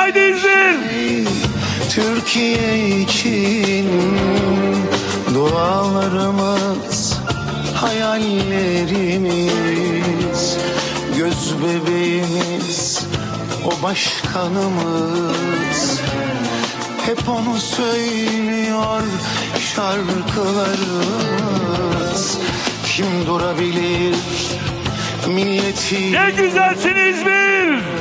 Haydi İzmir. Türkiye için dualarımız, hayallerimiz, göz bebeğimiz, o başkanımız. Hep onu söylüyor şarkılarımız. Kim durabilir milleti? Ne güzelsin İzmir.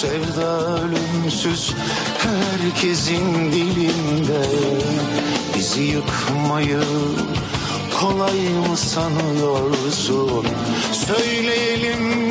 Sevda ölümsüz herkesin dilinde. Bizi yıkmayı kolay mı sanıyorsun? Söyleyelim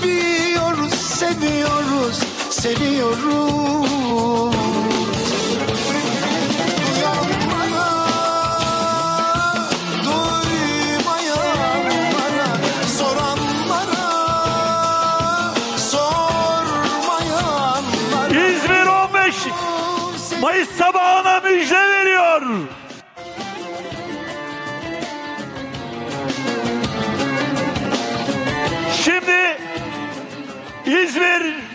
Seviyoruz, seviyoruz, seviyoruz. İzmir 15 Mayıs sabahına müjde veriyor.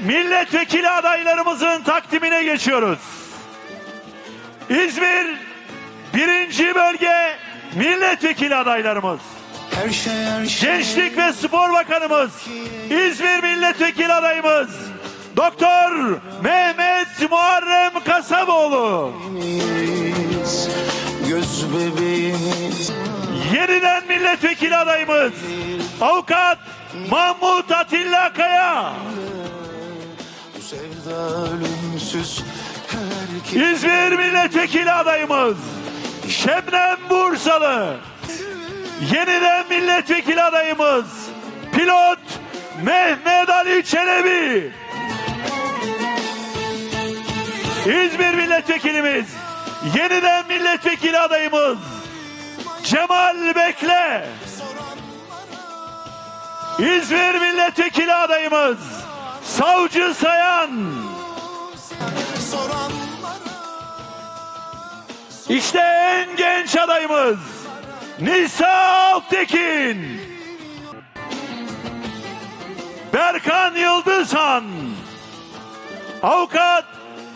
Milletvekili adaylarımızın takdimine geçiyoruz. İzmir birinci bölge milletvekili adaylarımız. Her şey her şey Gençlik ve Spor Bakanımız, İzmir Milletvekili adayımız, Doktor Mehmet Muharrem Kasaboğlu, göz bebeğimiz yeniden milletvekili adayımız, Avukat Mahmut Atilla Kaya, sevda ölümsüz İzmir Milletvekili adayımız, Şebnem Bursalı, yeniden milletvekili adayımız, Pilot Mehmet Ali Çelebi, İzmir milletvekilimiz, yeniden milletvekili adayımız, Cemal Bekle, İzmir milletvekili adayımız, Savcı Sayan, İşte en genç adayımız Nisa Altekin. Berkan Yıldızhan. Avukat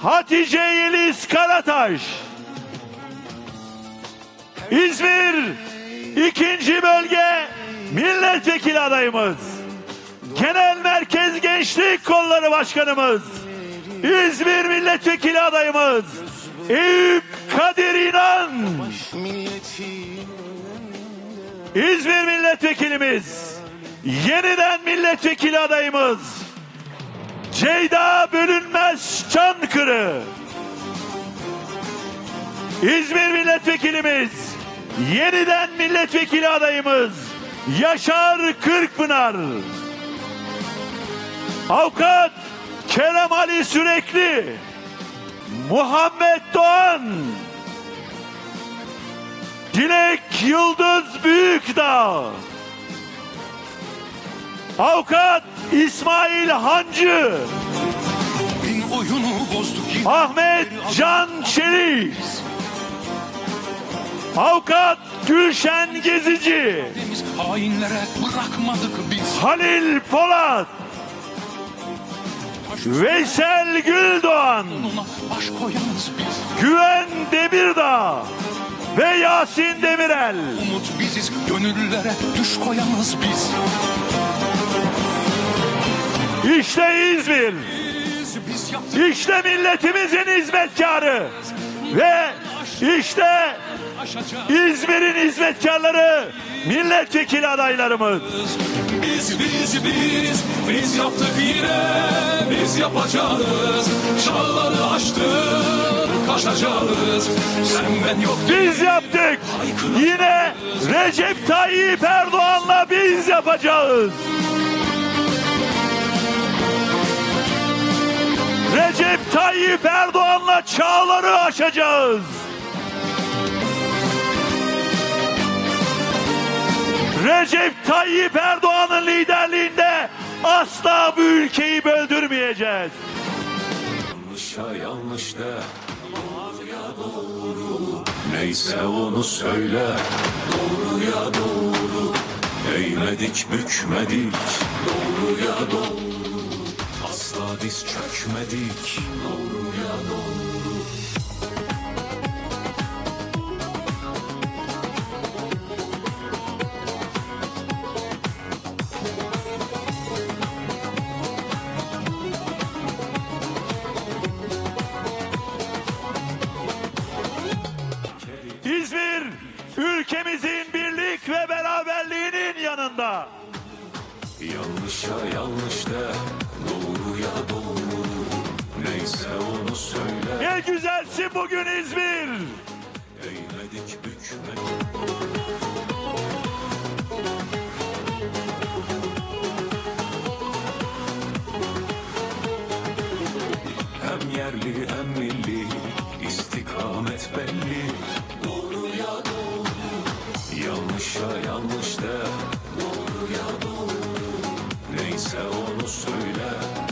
Hatice Yeliz Karataş. İzmir ikinci bölge milletvekili adayımız. Genel Merkez Gençlik Kolları Başkanımız. İzmir milletvekili adayımız. Eyüp Kadir İnan. İzmir milletvekilimiz, yeniden milletvekili adayımız Ceyda Bölünmez Çankırı. İzmir milletvekilimiz, yeniden milletvekili adayımız Yaşar Kırkpınar. Avukat Kerem Ali Sürekli. Muhammed Doğan. Dilek Yıldız Büyükdağ. Avukat İsmail Hancı. Ahmet Can Çelik. Avukat Gülşen Gezici. Halil Polat. Veysel Güldoğan. Güven Demirdağ. Ve Yasin Demirel. Umut biziz, gönüllere düş koyanız biz. İşte İzmir. İşte milletimizin hizmetkarı. Ve işte. İzmir'in hizmetkarları milletvekili adaylarımız. Biz, biz, biz, biz yaptık yine, biz yapacağız. Çağları aştık, aşacağız. Sen ben yok Biz yaptık. Yine Recep Tayyip Erdoğan'la biz yapacağız. Recep Recep Tayyip Erdoğan'la çağları aşacağız. Recep Tayyip Erdoğan'ın liderliğinde asla bu ülkeyi böldürmeyeceğiz. Yanlışa yanlış de. Doğruya doğru. Neyse onu söyle. Doğruya doğru. Eğmedik bükmedik. Doğruya doğru. Asla diz çökmedik. Doğruya doğru Yanlışa yanlış de. Doğruya doğru. Neyse onu söyle. Ne güzelsin bugün İzmir. Eğmedik bükmedik. Hem yerli hem milli. İstikamet belli Bunu söyle.